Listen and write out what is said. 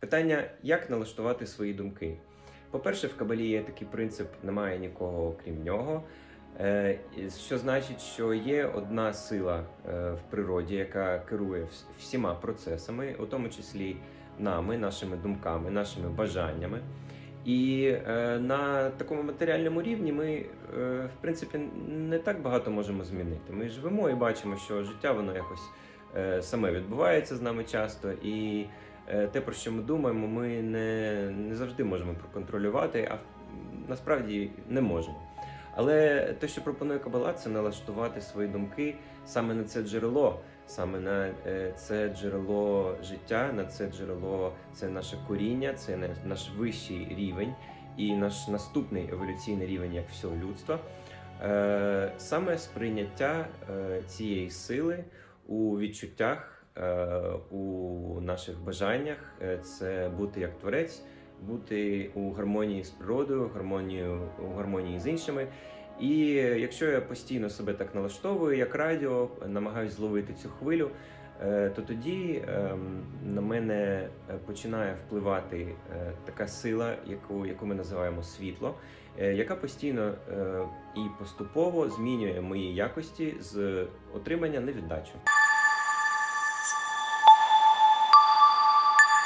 Питання, як налаштувати свої думки? По-перше, в кабалі є такий принцип немає нікого крім нього. Е, Що значить, що є одна сила е, в природі, яка керує всіма процесами, у тому числі нами, нашими думками, нашими бажаннями. І е, на такому матеріальному рівні ми, в принципі, не так багато можемо змінити. Ми живемо і бачимо, що життя воно якось саме відбувається з нами часто, і те, про що ми думаємо, ми не, не завжди можемо проконтролювати, а насправді не можемо. Але те, що пропонує Кабала, це налаштувати свої думки саме на це джерело, саме на е, це джерело життя, на це джерело, це наше коріння, це наш вищий рівень і наш наступний еволюційний рівень як всього людства. Е, Саме сприйняття е, цієї сили у відчуттях, е, у наших бажаннях е, це бути як творець, бути у гармонії з природою, гармонію у гармонії з іншими. І якщо я постійно себе так налаштовую, як радіо, намагаюсь зловити цю хвилю, е, то тоді ем, на мене е, починає впливати е, така сила, яку, яку ми називаємо світло, е, яка постійно е, і поступово змінює мої якості з отримання на.